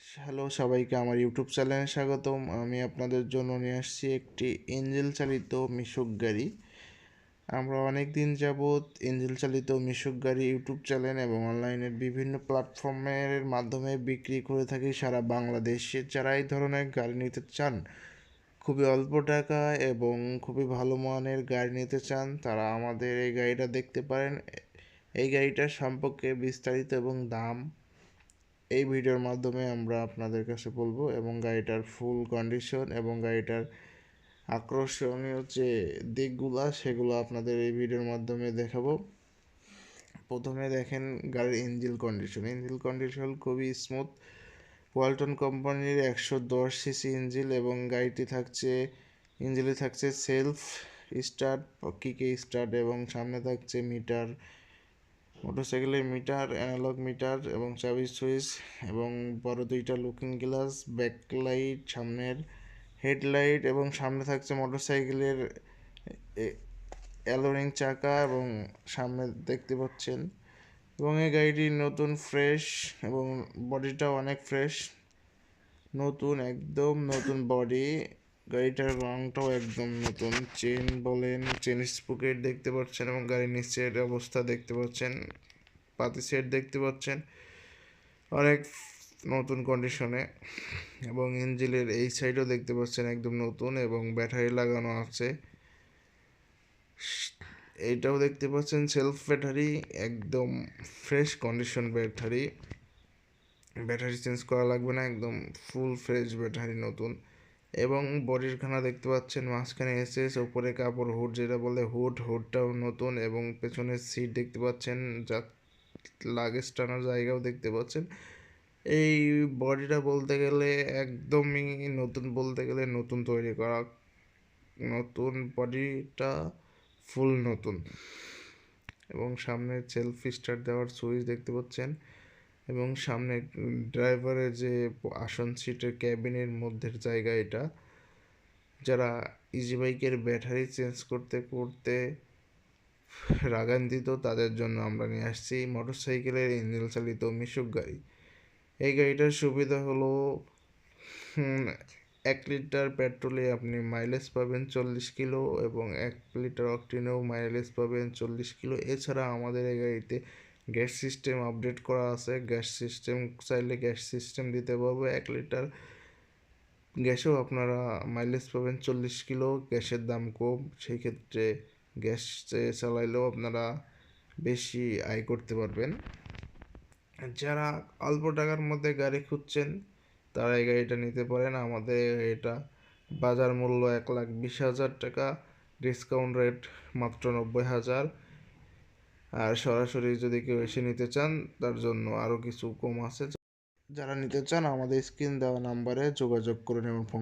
Hello সবাইকে আমার YouTube চ্যানেলে স্বাগতম। আমি আপনাদের জন্য নিয়ে আসছি একটি এঞ্জেল চালিত মিশুক গাড়ি। আমরা অনেক দিন যাবৎ এঞ্জেল চালিত মিশুক গাড়ি ইউটিউব চ্যানেল এবং অনলাইনের বিভিন্ন প্ল্যাটফর্মের মাধ্যমে বিক্রি করে থাকি সারা বাংলাদেশে। যারা এই ধরনের গাড়ি নিতে চান, খুবই অল্প টাকা এবং খুবই ভালো মানের গাড়ি নিতে চান, তারা আমাদের এই গাড়িটা দেখতে পারেন। এই গাড়িটার সম্পর্কে বিস্তারিত এবং দাম এই ভিডিওর মাধ্যমে আমরা আপনাদের কাছে বলব এবং গাড়িটার ফুল কন্ডিশন এবং গাড়িটার আকর্ষণীয় যে দিকগুলো, সেগুলো আপনাদের এই ভিডিওর মাধ্যমে দেখাবো। প্রথমে দেখেন গাড়ির ইঞ্জিল কন্ডিশন ইঞ্জিল কন্ডিশন খুবই স্মুথ ওয়ালটন কোম্পানির একশো দশ সিসি ইঞ্জিল এবং গাড়িটি থাকছে ইঞ্জিলে থাকছে সেলফ স্টার্ট কিকে স্টার্ট এবং সামনে থাকছে মিটার মোটরসাইকেলের মিটার, অ্যানালগ মিটার এবং চাবি সুইচ এবং বড় দুইটা লুকিং গ্লাস, ব্যাকলাইট, সামনের হেডলাইট এবং সামনে থাকছে মোটরসাইকেলের অ্যালোরিং চাকা এবং সামনে দেখতে পাচ্ছেন। এবং এই গাড়িটি নতুন, ফ্রেশ এবং বডিটাও অনেক ফ্রেশ। নতুন, একদম নতুন বডি। গাড়িটার রংটাও একদম নতুন। চেন বলেন চেন স্পুকেট দেখতে পাচ্ছেন এবং গাড়ির নিচের অবস্থা দেখতে পাচ্ছেন, পাতি সেট দেখতে পাচ্ছেন। অনেক নতুন কন্ডিশনে এবং ইঞ্জিলের এই সাইডও দেখতে পাচ্ছেন একদম নতুন এবং ব্যাটারি লাগানো আছে। এইটাও দেখতে পাচ্ছেন সেলফ ব্যাটারি একদম fresh condition battery battery change করা লাগবে না, একদম ফুল ফ্রেশ ব্যাটারি নতুন। এবং বডির খানা দেখতে পাচ্ছেন, মাঝখানে এসএস ওপরে কাপড় হুড যেটা বলে হুড, হুডটাও নতুন এবং পেছনের সিট দেখতে পাচ্ছেন, যা লাগেজ টানার জায়গাও দেখতে পাচ্ছেন। এই বডিটা বলতে গেলে একদমই নতুন, বলতে গেলে নতুন তৈরি করা, নতুন বডিটা ফুল নতুন। এবং সামনে সেলফি স্টার্ট দেওয়ার সুইচ দেখতে পাচ্ছেন। এবং সামনে ড্রাইভারের যে আসন সিটের ক্যাবিনের মধ্যের জায়গা এটা। যারা ইজি বাইকের ব্যাটারি চেঞ্জ করতে করতে রাগান্বিত, তাদের জন্য আমরা নিয়ে আসছি মোটর মোটরসাইকেলের ইঞ্জিন চালিত মিশুক গাড়ি। এই গাড়িটার সুবিধা হলো এক লিটার পেট্রোলে আপনি মাইলেজ পাবেন চল্লিশ কিলো এবং এক লিটার অক্টিনেও মাইলেজ পাবেন চল্লিশ কিলো। এছাড়া আমাদের এই গাড়িতে গ্যাস সিস্টেম আপডেট করা আছে। গ্যাস সিস্টেম চাইলে গ্যাস সিস্টেম দিতে পারব। এক লিটার গ্যাসেও আপনারা মাইলেজ পাবেন চল্লিশ কিলো। গ্যাসের দাম কম সেই ক্ষেত্রে গ্যাস চালাইলেও আপনারা বেশি আয় করতে পারবেন। যারা অল্প টাকার মধ্যে গাড়ি খুঁজছেন, তারা এই গাড়িটা নিতে পারেন। আমাদের এটা বাজার মূল্য এক লাখ বিশ হাজার টাকা, ডিসকাউন্ট রেট মাত্র নব্বই হাজার। আর সরাসরি যদি কেউ এসে নিতে চান, তার জন্য আরও কিছু কম আছে। যারা নিতে চান, আমাদের স্ক্রিন দেওয়া নাম্বারে যোগাযোগ করুন এবং ফোন